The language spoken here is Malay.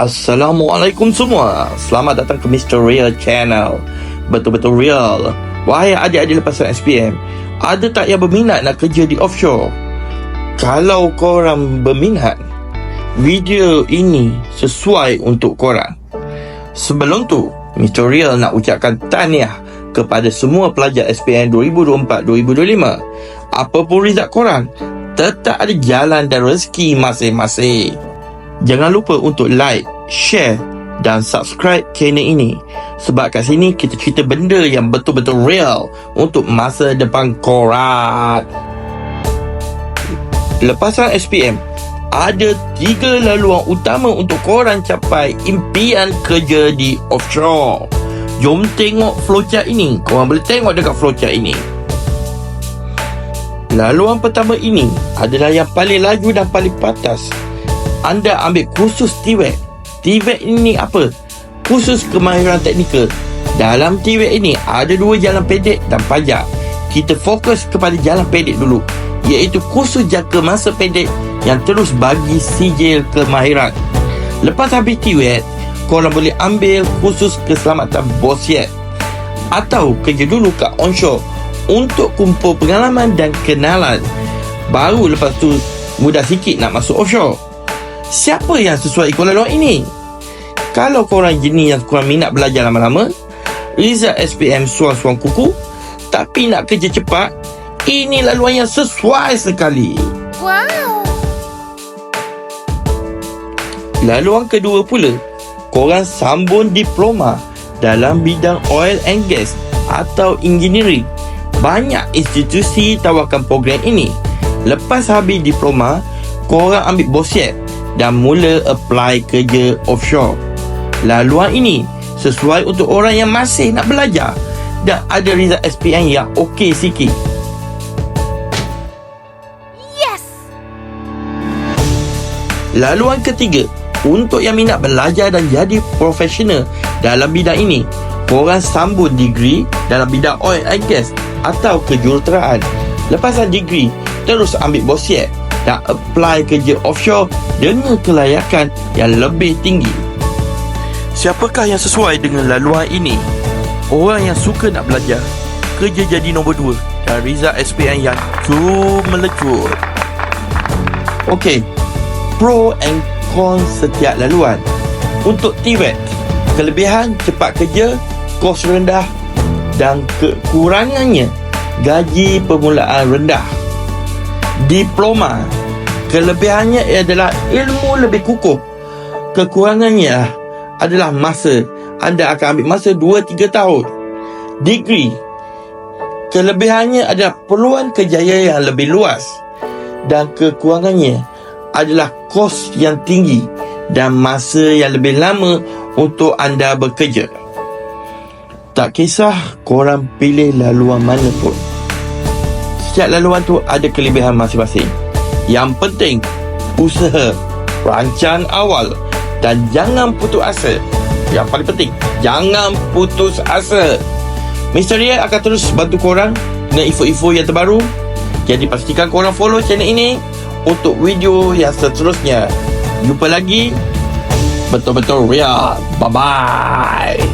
Assalamualaikum semua Selamat datang ke Mr. Real Channel Betul-betul real Wahai adik-adik lepasan SPM Ada tak yang berminat nak kerja di offshore? Kalau korang berminat Video ini sesuai untuk korang Sebelum tu Mr. Real nak ucapkan tahniah Kepada semua pelajar SPM 2024-2025 Apapun result korang Tetap ada jalan dan rezeki masing-masing Jangan lupa untuk like, share dan subscribe channel ini sebab kat sini kita cerita benda yang betul-betul real untuk masa depan korang. Lepasan SPM, ada tiga laluan utama untuk korang capai impian kerja di offshore. Jom tengok flowchart ini. Korang boleh tengok dekat flowchart ini. Laluan pertama ini adalah yang paling laju dan paling patas anda ambil kursus TVET. TVET ini apa? Kursus kemahiran teknikal. Dalam TVET ini ada dua jalan pendek dan panjang. Kita fokus kepada jalan pendek dulu iaitu kursus jangka masa pendek yang terus bagi sijil kemahiran. Lepas habis TVET, korang boleh ambil kursus keselamatan bosiet atau kerja dulu kat onshore untuk kumpul pengalaman dan kenalan. Baru lepas tu mudah sikit nak masuk offshore. Siapa yang sesuai ikut laluan ini? Kalau korang jenis yang kurang minat belajar lama-lama, Rizal SPM suang-suang kuku, tapi nak kerja cepat, ini laluan yang sesuai sekali. Wow. Laluan kedua pula, korang sambung diploma dalam bidang oil and gas atau engineering. Banyak institusi tawarkan program ini. Lepas habis diploma, korang ambil bosiet dan mula apply kerja offshore. Laluan ini sesuai untuk orang yang masih nak belajar dan ada result SPM yang okey sikit. Yes. Laluan ketiga, untuk yang minat belajar dan jadi profesional dalam bidang ini, korang sambung degree dalam bidang oil and gas atau kejuruteraan. Lepasan degree, terus ambil bosiet dan apply kerja offshore dengan kelayakan yang lebih tinggi. Siapakah yang sesuai dengan laluan ini? Orang yang suka nak belajar, kerja jadi nombor dua dan result SPM yang cu melecut. Okey, pro and con setiap laluan. Untuk TVET, kelebihan cepat kerja, kos rendah dan kekurangannya gaji permulaan rendah. Diploma Kelebihannya adalah ilmu lebih kukuh. Kekurangannya adalah masa. Anda akan ambil masa 2-3 tahun. Degree. Kelebihannya adalah peluang kejayaan yang lebih luas. Dan kekurangannya adalah kos yang tinggi Dan masa yang lebih lama untuk anda bekerja. Tak kisah korang pilih laluan mana pun. Setiap laluan tu ada kelebihan masing-masing. Yang penting, usaha, rancangan awal dan jangan putus asa. Yang paling penting, jangan putus asa. Mr. Ria akan terus bantu korang dengan info-info yang terbaru. Jadi pastikan korang follow channel ini untuk video yang seterusnya. Jumpa lagi. Betul-betul Ria. Bye-bye.